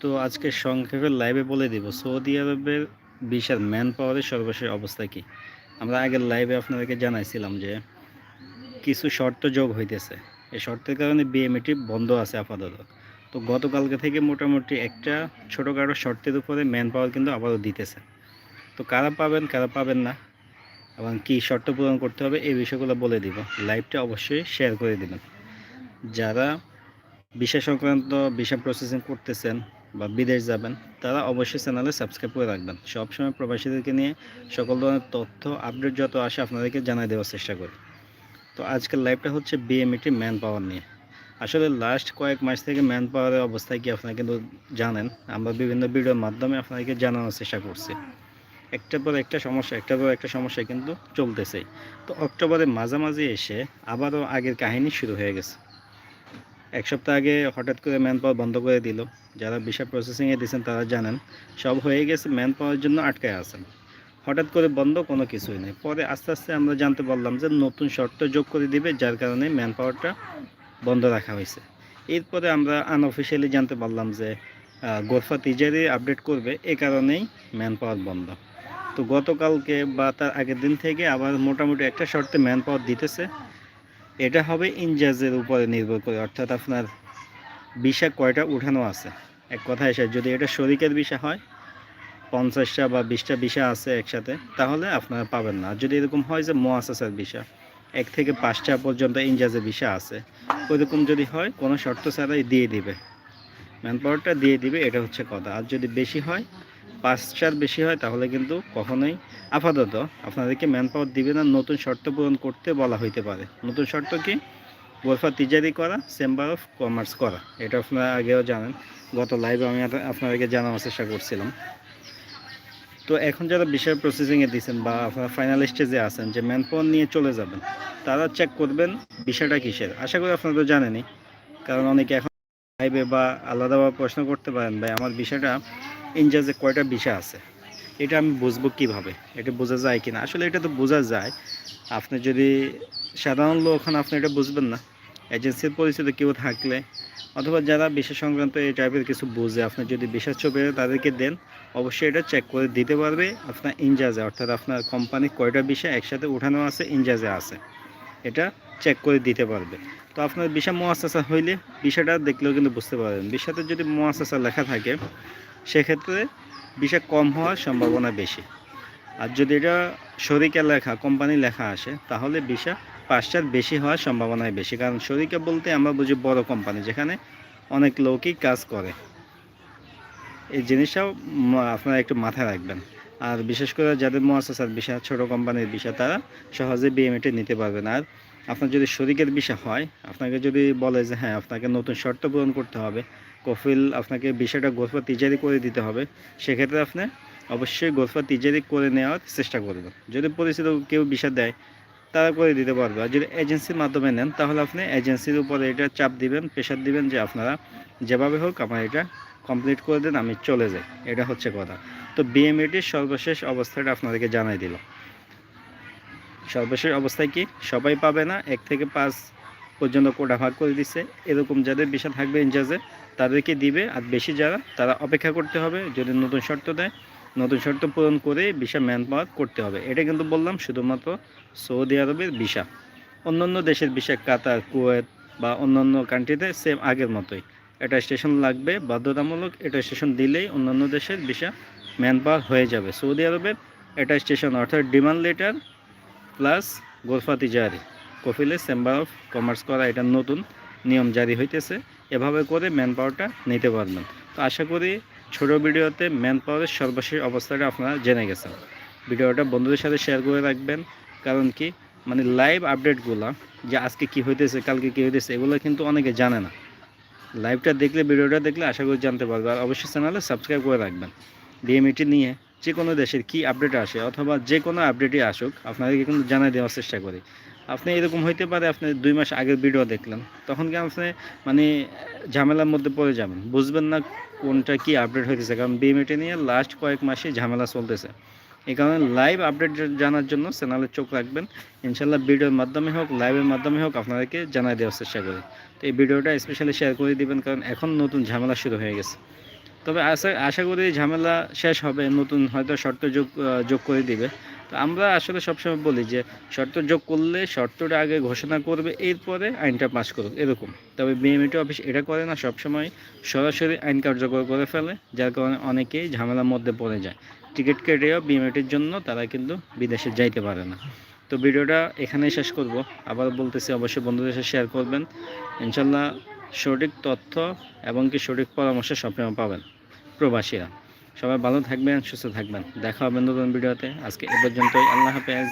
তো আজকে সংক্ষেপে লাইভে বলে দিব, সৌদি আরবের বিশাল ম্যান পাওয়ারের সর্বশেষ অবস্থা কি? আমরা আগের লাইভে আপনাদেরকে জানাইছিলাম যে কিছু শর্ত যোগ হইতেছে। এই শর্তের কারণে বিএমএটি বন্ধ আছে আপাতত। তো গতকালকে থেকে মোটামুটি একটা ছোটোখাটো শর্তের উপরে ম্যান পাওয়ার কিন্তু আবারও দিতেছে। তো কারা পাবেন কারা পাবেন না? এবং কী শর্ত পূরণ করতে হবে, এই বিষয়গুলো বলে দিব। লাইভটা অবশ্যই শেয়ার করে দিবেন। যারা ভিসা সংক্রান্ত ভিসা প্রসেসিং করতেছেন বা বিদেশ যাবেন, তারা অবশ্যই চ্যানেলে সাবস্ক্রাইব করে রাখবেন। সবসময় প্রবাসীদেরকে নিয়ে সকল ধরনের তথ্য, আপডেট যত আসে আপনাদেরকে জানাই দেওয়ার চেষ্টা করি। তো আজকের লাইভটা হচ্ছে বিএমইটি ম্যান পাওয়ার নিয়ে। আসলে লাস্ট কয়েক মাস থেকে ম্যান পাওয়ারের অবস্থায় কি আপনারা কিন্তু জানেন, আমরা বিভিন্ন ভিডিওর মাধ্যমে আপনাদেরকে জানানোর চেষ্টা করছি। একটার পর একটা সমস্যা, একটার পর একটা সমস্যা কিন্তু চলতেছেই। তো অক্টোবরের মাঝামাঝি এসে আবারও আগের কাহিনী শুরু হয়ে গেছে। এক সপ্তাহ আগে হঠাৎ করে ম্যান পাওয়ার বন্ধ করে দিল। যারা ভিসা প্রসেসিংয়ে দিয়েছেন তারা জানেন, সব হয়ে গেছে, ম্যান পাওয়ার জন্য আটকায় আছেন। হঠাৎ করে বন্ধ, কোনো কিছুই নেই। পরে আস্তে আস্তে আমরা জানতে পারলাম যে নতুন শর্ত যোগ করে দিবে, যার কারণে ম্যান পাওয়ারটা বন্ধ রাখা হয়েছে। এরপরে আমরা আনঅফিসিয়ালি জানতে পারলাম যে গোরফা তিজারি আপডেট করবে, এ কারণেই ম্যান পাওয়ার বন্ধ। তো গতকালকে বা তার আগের দিন থেকে আবার মোটামুটি একটা শর্তে ম্যান পাওয়ার দিতেছে। এটা হবে ইনজাজের উপরে নির্ভর করে, অর্থাৎ আপনার বিষা কয়টা উঠানো আছে। এক কথায় এসে যদি এটা শরিকের বিষা হয়, পঞ্চাশটা বা বিশটা বিষা আছে একসাথে, তাহলে আপনারা পাবেন না। যদি এরকম হয় যে মোয়াসাসের বিষা, এক থেকে পাঁচটা পর্যন্ত ইনজাজের বিষা আছে, ওইরকম যদি হয়, কোনো শর্ত ছাড়াই দিয়ে দিবে। ম্যান পাওয়ারটা দিয়ে দিবে, এটা হচ্ছে কথা। আর যদি বেশি হয়, পাঁচটার বেশি হয়, তাহলে কিন্তু কখনোই আপাতত আপনাদেরকে ম্যান পাওয়ার দিবে না। নতুন শর্ত পূরণ করতে বলা হইতে পারে। নতুন শর্ত কি? গোরফা তিজারি করা চেম্বার অফ কমার্স করা। এটা আপনারা আগেও জানেন। গত লাইভে আমি আপনাদেরকে জানানোর চেষ্টা করছিলাম। তো এখন যারা বিষয় প্রসেসিংয়ে দিয়েছেন বা আপনারা ফাইনাল স্টেজে আছেন, যে ম্যান নিয়ে চলে যাবেন, তারা চেক করবেন বিষয়টা কিসের। আশা করি আপনারা তো জানেনই। কারণ অনেকে এখন লাইভে বা আলাদাভাবে প্রশ্ন করতে পারেন, ভাই, আমার বিষয়টা ইনজাজে কয়টা বিষয় আছে? এটা আমি বুঝব কীভাবে? এটা বোঝা যায় কিনা? আসলে এটা তো বোঝা যায়। আপনি যদি সাধারণ লোক হন, আপনি এটা বুঝবেন না। এজেন্সির পরিচিত কেউ থাকলে অথবা যারা বিশেষ সংক্রান্ত এই টাইপের কিছু বোঝে, আপনি যদি বিশেষ ছবি তাদেরকে দেন, অবশ্যই এটা চেক করে দিতে পারবে আপনার ইনজাজে অর্থাৎ আপনার কোম্পানি কয়টা বিষয় একসাথে উঠানো আছে ইনজাজে আছে। এটা চেক করে দিতে পারবে। তো আপনার বিষয় মোয়াসাসা হইলে বিষয়টা দেখলেও কিন্তু বুঝতে পারবেন। বিষয়তে যদি মোয়াসাসা লেখা থাকে, সেক্ষেত্রে বিষয় কম হওয়ার সম্ভাবনা বেশি। আর যদি এটা শরিকা লেখা, কোম্পানি লেখা আসে, তাহলে বিষয় পাঁচটার বেশি হওয়ার সম্ভাবনাই বেশি। কারণ শরিকা বলতে আমরা বুঝি বড় কোম্পানি, যেখানে অনেক লোকই কাজ করে। এই জিনিসটাও আপনারা একটু মাথায় রাখবেন। আর বিশেষ করে যাদের মোয়াসাসার বিষয়, ছোট কোম্পানির বিষয়, তারা সহজে বিএমএটি নিতে পারবেন আর আপনার যদি শরিকের বিষয় হয়, আপনাকে যদি বলে যে হ্যাঁ আপনাকে নতুন শর্ত পূরণ করতে হবে, কফিল আপনাকে বিষয়টা গোরফা তিজারি করে দিতে হবে, সেক্ষেত্রে আপনি অবশ্যই গোরফা তিজারি করে নেওয়ার চেষ্টা করবেন। যদি পরিচিত কেউ বিষয় দেয়, তারা করে দিতে পারবে। আর যদি এজেন্সির মাধ্যমে নেন, তাহলে আপনি এজেন্সির উপরে এটা চাপ দিবেন, প্রেশার দিবেন যে, আপনারা যেভাবে হোক আমার এটা কমপ্লিট করে দেন, আমি চলে যাই। এটা হচ্ছে কথা। তো বিএমএটির সর্বশেষ অবস্থাটা আপনাদেরকে জানাই দিল সর্বশেষ অবস্থায় কি সবাই পাবে না? এক থেকে পাঁচ পর্যন্ত কোটা ভাগ করে দিচ্ছে এরকম যাদের বিষয় থাকবে ইনচার্জে, তাদেরকে দিবে। আর বেশি যারা, তারা অপেক্ষা করতে হবে। যদি নতুন শর্ত দেয়, নতুন শর্ত পূরণ করে ভিসা ম্যান পাওয়ার করতে হবে। এটা কিন্তু বললাম শুধুমাত্র সৌদি আরবের ভিসা অন্যান্য দেশের ভিসা কাতার, কুয়েত বা অন্যান্য কান্ট্রিতে সেম আগের মতোই। এটা স্টেশন লাগবে, বাধ্যতামূলক এটা স্টেশন দিলেই অন্যান্য দেশের ভিসা ম্যান পাওয়ার হয়ে যাবে। সৌদি আরবের এটা স্টেশন অর্থাৎ ডিমান্ড লেটার প্লাস গোরফা তিজারি। কফিলে চেম্বার অফ কমার্স করা এটা নতুন নিয়ম জারি হইতেছে। এভাবে করে ম্যান পাওয়ারটা নিতে পারবেন। তো আশা করি ছোট ভিডিওতে ম্যান পাওয়ারের সর্বশেষ অবস্থাটা আপনারা জেনে গেছেন। ভিডিওটা বন্ধুদের সাথে শেয়ার করে রাখবেন। কারণ কি? মানে লাইভ আপডেটগুলো যে আজকে কি হইতেছে, কালকে কি হইতেছে, এগুলো কিন্তু অনেকে জানে না। লাইভটা দেখলে, ভিডিওটা দেখলে আশা করি জানতে পারবে। আর অবশ্যই চ্যানেলে সাবস্ক্রাইব করে রাখবেন। ডিএমইটি নিয়ে যে কোনো দেশের কি আপডেট আসে অথবা যে কোনো আপডেটই আসুক, আপনাদেরকে কিন্তু জানাই দেওয়ার চেষ্টা করি। আপনি এরকম হইতে পারে আপনি দুই মাস আগের ভিডিও দেখলেন, তখন কি আপনি মানে ঝামেলার মধ্যে পড়ে যাবেন? বুঝবেন না কোনটা কি আপডেট হইতেছে, কারণ বিএমএটি নিয়ে লাস্ট কয়েক মাসে ঝামেলা চলতেছে। এই কারণে লাইভ আপডেট জানার জন্য চ্যানেলে চোখ রাখবেন। ইনশাল্লাহ ভিডিওর মাধ্যমে হোক লাইভের মাধ্যমে হোক, আপনাদেরকে জানাই দেওয়ার চেষ্টা করি। তো এই ভিডিওটা স্পেশালি শেয়ার করে দিবেন, কারণ এখন নতুন ঝামেলা শুরু হয়ে গেছে। তবে আশা আশা করি ঝামেলা শেষ হবে, নতুন হয়তো শর্ত যোগ যোগ করে দিবে। তো আমরা আসলে সবসময় বলি যে, শর্ত যোগ করলে শর্তটা আগে ঘোষণা করবে, এরপরে আইনটা পাস করুক, এরকম। তবে বিএমইটি অফিস এটা করে না, সবসময় সরাসরি আইন কার্যকর করে ফেলে, যার কারণে অনেকেই ঝামেলার মধ্যে পড়ে যায়। টিকিট কেটেও বিএমইটির জন্য তারা কিন্তু বিদেশে যাইতে পারে না। তো ভিডিওটা এখানেই শেষ করব। আবার বলতেছি, অবশ্যই বন্ধুদের সাথে শেয়ার করবেন। ইনশাল্লাহ সঠিক তথ্য এবং কি সঠিক পরামর্শ সবসময় পাবেন। প্রবাসীরা। সবাই ভালো থাকবেন, সুস্থ থাকবেন। দেখা হবে নতুন ভিডিওতে। আজকে এ পর্যন্তই। আল্লাহ হাফেজ।